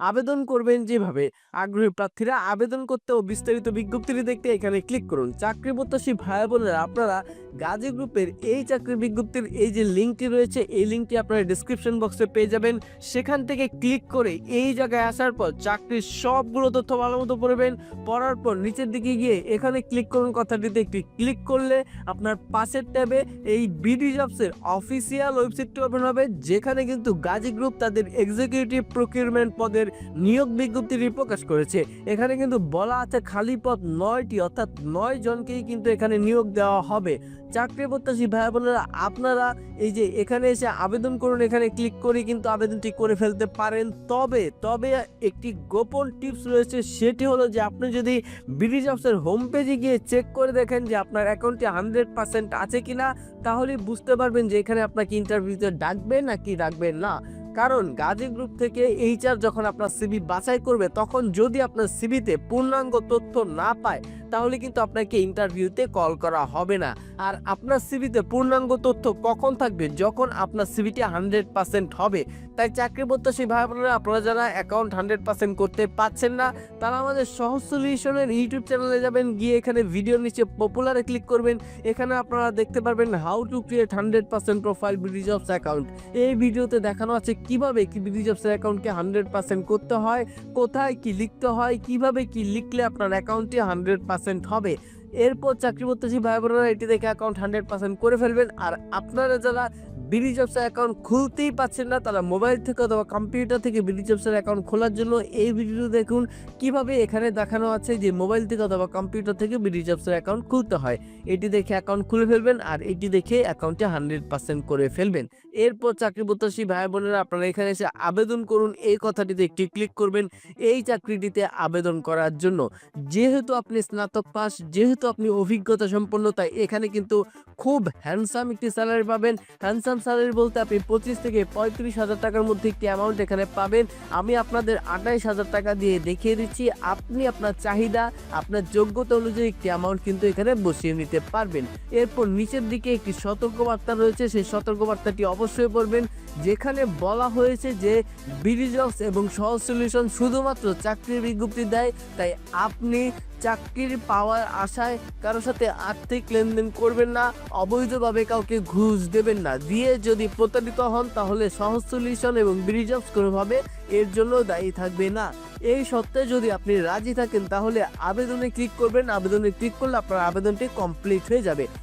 আবেদন করবেন যেভাবে। আগ্রহী প্রার্থীরা আবেদন করতে ও বিস্তারিত বিজ্ঞপ্তিটি দেখতে এখানে ক্লিক করুন। চাকরি প্রত্যাশী ভাই বোনেরা আপনারা গাজী গ্রুপের এই চাকরি বিজ্ঞপ্তির এই যে লিঙ্কটি রয়েছে, এই লিঙ্কটি আপনারা ডিসক্রিপশন বক্সে পেয়ে যাবেন। সেখান থেকে ক্লিক করে এই জায়গায় আসার পর চাকরির সবগুলো তথ্য ভালো মতো পড়বেন। পড়ার পর নিচের দিকে গিয়ে এখানে ক্লিক করুন কথাটিতে একটি ক্লিক করলে আপনার পাশের ট্যাবে এই বিডি জবসের অফিসিয়াল ওয়েবসাইটটি ওপেন হবে, যেখানে কিন্তু গাজী গ্রুপ তাদের এক্সিকিউটিভ প্রকিউরমেন্ট পদের নিয়োগ বিজ্ঞপ্তিটি প্রকাশ করেছে। এখানে কিন্তু বলা আছে খালি পদ নয়টি, অর্থাৎ নয় জনকেই কিন্তু এখানে নিয়োগ দেওয়া হবে। চাকরি প্রত্যাশী ভাই বোনেরা, আপনারা এই যে এখানে এসে আবেদন করুন, এখানে ক্লিক করে কিন্তু আবেদনটি করে ফেলতে পারেন। তবে তবে একটি গোপন টিপস রয়েছে, সেটি হলো যে আপনি যদি বিডি জবসের হোম পেজে গিয়ে চেক করে দেখেন যে আপনার অ্যাকাউন্টটি হান্ড্রেড পার্সেন্ট আছে কিনা, তাহলে বুঝতে পারবেন যে এখানে আপনাকে ইন্টারভিউতে ডাকবে নাকি ডাকবে না। কারণ গাজী গ্রুপ থেকে এইচআর যখন আপনার সিবি বাছাই করবে, তখন যদি আপনার সিবিতে পূর্ণাঙ্গ তথ্য না পায় তাহলে কিন্তু আপনাকে ইন্টারভিউতে কল করা হবে না। আর আপনার সিভিতে পূর্ণাঙ্গ তথ্য কখন থাকবে? যখন আপনার সিবিটি হান্ড্রেড পার্সেন্ট হবে। তাই চাকরি প্রত্যাশী ভাই বোনেরা, আপনারা যারা অ্যাকাউন্ট হান্ড্রেড পার্সেন্ট করতে পারছেন না, তারা আমাদের সহজ সলিউশনের ইউটিউব চ্যানেলে যাবেন, গিয়ে এখানে ভিডিওর নিচে পপুলারে ক্লিক করবেন। এখানে আপনারা দেখতে পারবেন how to create hundred percent profile BD jobs account এই ভিডিওতে দেখানো আছে কীভাবে কি বিডি জবসের অ্যাকাউন্টকে হান্ড্রেড পার্সেন্ট করতে হয়, কোথায় কি লিখতে হয়, কীভাবে কি লিখলে আপনার অ্যাকাউন্টটি হান্ড্রেড পার্সেন্ট হবে। এরপর চাকরি প্রত্যাশী ভাই বোনেরা এটি দেখে অ্যাকাউন্ট হান্ড্রেড পার্সেন্ট করে ফেলবেন। আর আপনারা যারা বিডি জবসের অ্যাকাউন্ট খুলতেই পাচ্ছেন না। তারা মোবাইল থেকে অথবা কম্পিউটার থেকে বিডি জবসের অ্যাকাউন্ট খোলার জন্য এই ভিডিও দেখুন, কীভাবে এখানে দেখানো আছে যে মোবাইল থেকে অথবা কম্পিউটার থেকে বিডি জবসের অ্যাকাউন্ট খুলতে হয়। এটি দেখে অ্যাকাউন্ট খুলে ফেলবেন আর এটি দেখে অ্যাকাউন্টে হান্ড্রেড পার্সেন্ট করে ফেলবেন। এরপর চাকরি প্রত্যাশী ভাই বোনেরা, আপনারা এখানে এসে আবেদন করুন। এই কথাটিতে একটি ক্লিক করবেন এই চাকরিটিতে আবেদন করার জন্য। যেহেতু আপনি স্নাতক পাস, যেহেতু আপনি অভিজ্ঞতা সম্পন্ন, তাই এখানে কিন্তু খুব হ্যান্ডসাম একটি স্যালারি পাবেন। হ্যান্ডসাম স্যালারি বলতে আপনি পঁচিশ থেকে পঁয়ত্রিশ হাজার টাকার মধ্যে একটি অ্যামাউন্ট এখানে পাবেন। আমি আপনাদের আঠাইশ হাজার টাকা দিয়ে দেখিয়ে দিচ্ছি। আপনি আপনার চাহিদা, আপনার যোগ্যতা অনুযায়ী একটি অ্যামাউন্ট কিন্তু এখানে বসিয়ে নিতে পারবেন। এরপর নিচের দিকে একটি সতর্কবার্তা রয়েছে। সেই সতর্কবার্তাটি অবশ্যই পড়বেন, যেখানে বলা হয়েছে যে বিডিজক্স এবং সহজ সলিউশন শুধুমাত্র চাকরির বিজ্ঞপ্তি দেয়। তাই আপনি চাকরির পাওয়ার আশায় কারোর সাথে আর্থিক লেনদেন করবেন না, অবৈধভাবে কাউকে ঘুষ দেবেন না। দিয়ে যদি প্রতারিত হন, তাহলে সহজ সলিউশন এবং বিডিজক্স কোনোভাবে এর জন্য দায়ী থাকবে না। এই সত্ত্বে যদি আপনি রাজি থাকেন, তাহলে আবেদনে ক্লিক করবেন। আবেদনে ক্লিক করলে আপনার আবেদনটি কমপ্লিট হয়ে যাবে।